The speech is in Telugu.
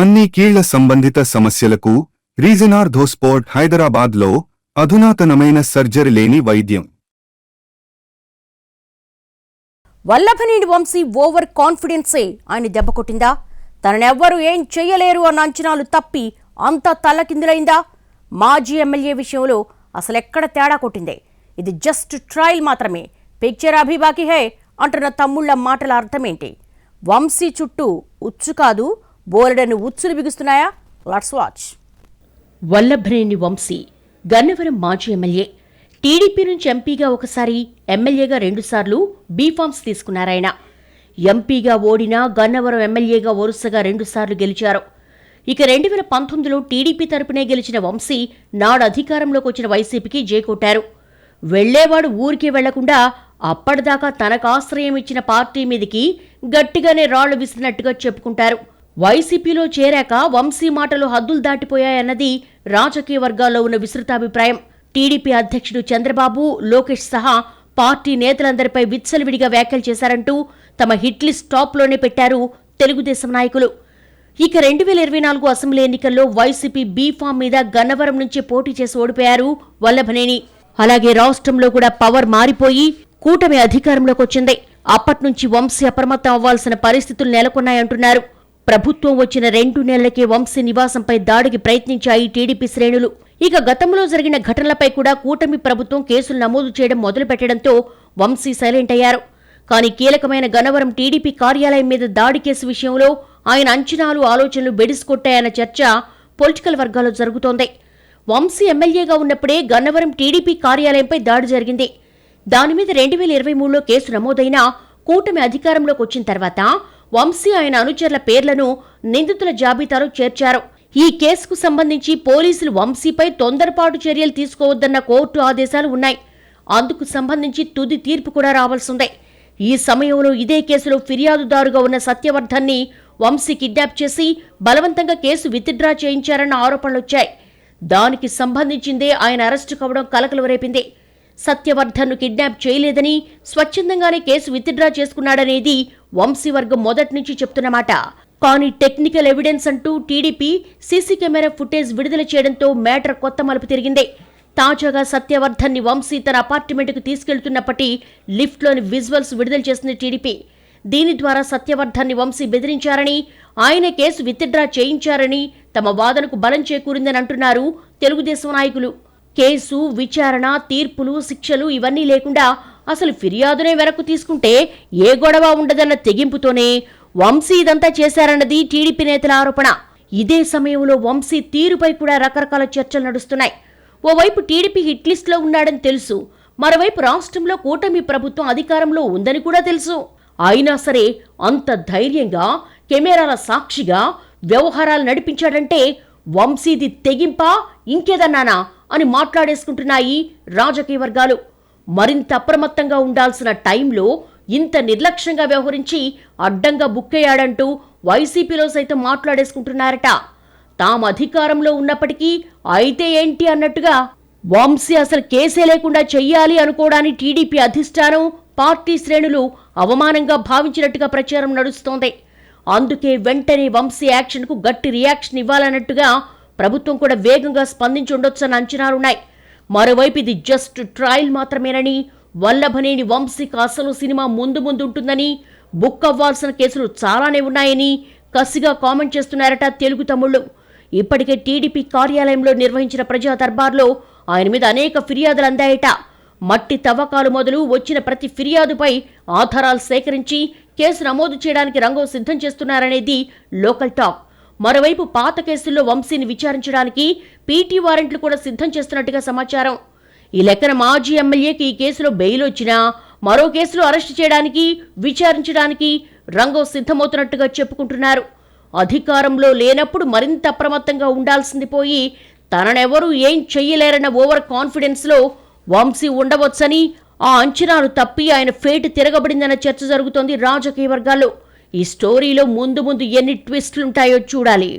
అన్ని కీళ్ళ సంబంధిత సమస్యలకు రీజనార్థోస్పోర్ట్ హైదరాబాద్లో అధునాతనమైన సర్జరీ లేని వైద్యం. వల్లభనేని వంశీ ఓవర్ కాన్ఫిడెన్సే ఆయన దెబ్బకొట్టిందా తననెవ్వరూ ఏం చెయ్యలేరు అన్న అంచనాలు తప్పి అంతా తల్లకిందులైందా మాజీ ఎమ్మెల్యే విషయంలో అసలెక్కడ తేడా కొట్టిందే? ఇది జస్ట్ ట్రయల్ మాత్రమే. పిక్చర్ అభిబాకి హే అంటున్న తమ్ముళ్ళ మాటల అర్థమేంటి? వంశీ చుట్టూ ఉచ్చు కాదు బోలెడను ఉచ్చులు బిగుస్తున్నాయా? లట్స్ వాచ్ వల్లభనేని వంశీ గన్నవరం మాజీ ఎమ్మెల్యే. టీడీపీ నుంచి ఎంపీగా ఒకసారి ఎమ్మెల్యేగా రెండుసార్లు బీఫామ్స్ తీసుకున్నారాయన. ఎంపీగా ఓడినా గన్నవరం ఎమ్మెల్యేగా వరుసగా రెండుసార్లు గెలిచారు. ఇక రెండు వేల పంతొమ్మిదిలో టీడీపీ తరపునే గెలిచిన వంశీ నాడు అధికారంలోకి వచ్చిన వైసీపీకి జేకొట్టారు. వెళ్ళేవాడు ఊరికే వెళ్ళకుండా అప్పటిదాకా తనకు ఆశ్రయం ఇచ్చిన పార్టీ మీదికి గట్టిగానే రాళ్ళు విసిరినట్టుగా చెప్పుకుంటారు. వైసీపీలో చేరాక వంశీ మాటలు హద్దులు దాటిపోయాయన్నది రాజకీయ వర్గాల్లో ఉన్న విస్తృతాభిప్రాయం. టీడీపీ అధ్యక్షుడు చంద్రబాబు లోకేష్ సహా పార్టీ నేతలందరిపై విచ్చలవిడిగా వ్యాఖ్యలు చేశారంటూ తమ హిట్లిస్ట్ టాప్లోనే పెట్టారు తెలుగుదేశం నాయకులు. ఇక రెండు వేల ఇరవై నాలుగు అసెంబ్లీ ఎన్నికల్లో వైసీపీ బీ ఫామ్ మీద గన్నవరం నుంచి పోటీ చేసి ఓడిపోయారు వల్లభనేని. అలాగే రాష్ట్రంలో కూడా పవర్ మారిపోయి కూటమి అధికారంలోకి వచ్చింది. అప్పట్నుంచి వంశీ అప్రమత్తం అవ్వాల్సిన పరిస్థితులు నెలకొన్నాయంటున్నారు. ప్రభుత్వం వచ్చిన రెండు నెలలకే వంశీ నివాసంపై దాడికి ప్రయత్నించాయి టీడీపీ శ్రేణులు. ఇక గతంలో జరిగిన ఘటనలపై కూడా కూటమి ప్రభుత్వం కేసులు నమోదు చేయడం మొదలుపెట్టడంతో వంశీ సైలెంట్ అయ్యారు. కానీ కీలకమైన గనవరం టీడీపీ కార్యాలయం మీద దాడి కేసు విషయంలో ఆయన అంచనాలు ఆలోచనలు బెడిసికొట్టాయన్న చర్చ పొలిటికల్ వర్గాల్లో జరుగుతోంది. వంశీ ఎమ్మెల్యేగా ఉన్నప్పుడే గన్నవరం టీడీపీ కార్యాలయంపై దాడి జరిగింది. దాని మీద రెండు వేల ఇరవై మూడులో కేసు నమోదైన కూటమి అధికారంలోకి వచ్చిన తర్వాత వంశీ ఆయన అనుచరుల పేర్లను నిందితుల జాబితాలో చేర్చారు. ఈ కేసుకు సంబంధించి పోలీసులు వంశీపై తొందరపాటు చర్యలు తీసుకోవద్దన్న కోర్టు ఆదేశాలు ఉన్నాయి. అందుకు సంబంధించి తుది తీర్పు కూడా రావాల్సిందే ఈ సమయంలో ఇదే కేసులో ఫిర్యాదుదారుగా ఉన్న సత్యవర్ధన్ని వంశీ కిడ్నాప్ చేసి బలవంతంగా కేసు విత్డ్రా చేయించారన్న ఆరోపణలొచ్చాయి. దానికి సంబంధించిందే ఆయన అరెస్టు కావడం కలకలు రేపింది. సత్యవర్ధన్ను కిడ్నాప్ చేయలేదని స్వచ్ఛందంగానే కేసు విత్డ్రా చేసుకున్నాడనేది వంశీవర్గం మొదటి నుంచి చెప్తున్నమాట. కానీ టెక్నికల్ ఎవిడెన్స్ అంటూ టీడీపీ సీసీ కెమెరా ఫుటేజ్ విడుదల చేయడంతో మ్యాటర్ కొత్త మలుపు తిరిగింది. తాజాగా సత్యవర్ధన్ని వంశీ తన అపార్ట్మెంట్కు తీసుకెళ్తున్నప్పటి లిఫ్ట్లోని విజువల్స్ విడుదల చేసింది టీడీపీ. దీని ద్వారా సత్యవర్ధన్ని వంశీ బెదిరించారని ఆయన కేసు విత్డ్రా చేయించారని తమ వాదనకు బలం చేకూరిందని అంటున్నారు తెలుగుదేశం నాయకులు. కేసు విచారణ తీర్పులు శిక్షలు ఇవన్నీ లేకుండా అసలు ఫిర్యాదునే వెనక్కు తీసుకుంటే ఏ గొడవ ఉండదన్న తెగింపుతోనే వంశీ ఇదంతా చేశారన్నది టీడీపీ నేతల ఆరోపణ. ఇదే సమయంలో వంశీ తీరుపై కూడా రకరకాల చర్చలు నడుస్తున్నాయి. ఓవైపు టీడీపీ హిట్ లిస్ట్లో ఉన్నాడని తెలుసు. మరోవైపు రాష్ట్రంలో కూటమి ప్రభుత్వం అధికారంలో ఉందని కూడా తెలుసు. అయినా సరే అంత ధైర్యంగా కెమెరాల సాక్షిగా వ్యవహారాలు నడిపించాడంటే వంశీది తెగింపా? ఇంకేదన్నానా? అని మాట్లాడేసుకుంటున్నాయి రాజకీయ వర్గాలు. మరింత అప్రమత్తంగా ఉండాల్సిన టైంలో ఇంత నిర్లక్ష్యంగా వ్యవహరించి అడ్డంగా బుక్కయ్యాడంటూ వైసీపీలో సైతం మాట్లాడేసుకుంటున్నారట. తాము అధికారంలో ఉన్నప్పటికీ అయితే ఏంటి అన్నట్టుగా వంశీ అసలు కేసే లేకుండా చెయ్యాలి అనుకోవడాన్ని టీడీపీ అధిష్టానం పార్టీ శ్రేణులు అవమానంగా భావించినట్టుగా ప్రచారం నడుస్తోంది. అందుకే వెంటనే వంశీ యాక్షన్కు గట్టి రియాక్షన్ ఇవ్వాలన్నట్టుగా ప్రభుత్వం కూడా వేగంగా స్పందించి ఉండొచ్చని అంచనాలున్నాయి. మరోవైపు ఇది జస్ట్ ట్రయల్ మాత్రమేనని వల్లభనేని వంశీకి అసలు సినిమా ముందు ముందు ఉంటుందని బుక్ అవ్వాల్సిన కేసులు చాలానే ఉన్నాయని కసిగా కామెంట్ చేస్తున్నారట తెలుగు తమ్ముళ్ళు. ఇప్పటికే టీడీపీ కార్యాలయంలో నిర్వహించిన ప్రజా దర్బార్లో ఆయన మీద అనేక ఫిర్యాదులు అందాయట. మట్టి తవ్వకాలు మొదలు వచ్చిన ప్రతి ఫిర్యాదుపై ఆధారాలు సేకరించి కేసు నమోదు చేయడానికి రంగం సిద్ధం చేస్తున్నారనేది లోకల్ టాక్. మరోవైపు పాత కేసుల్లో వంశీని విచారించడానికి పీటీ వారెంట్లు కూడా సిద్ధం చేస్తున్నట్టుగా సమాచారం. ఈ లెక్కన మాజీ ఎమ్మెల్యేకి ఈ కేసులో బెయిల్ వచ్చినా మరో కేసులో అరెస్టు చేయడానికి విచారించడానికి రంగం సిద్ధమవుతున్నట్టుగా చెప్పుకుంటున్నారు. అధికారంలో లేనప్పుడు మరింత అప్రమత్తంగా ఉండాల్సింది పోయి తననెవరూ ఏం చెయ్యలేరన్న ఓవర్ కాన్ఫిడెన్స్లో వంశీ ఉండవచ్చని ఆ అంచనాలు తప్పి ఆయన ఫేట్ తిరగబడిందన్న చర్చ జరుగుతోంది రాజకీయ వర్గాల్లో. ఈ స్టోరీలో ముందు ముందు ఎన్ని ట్విస్ట్లుంటాయో చూడాలి.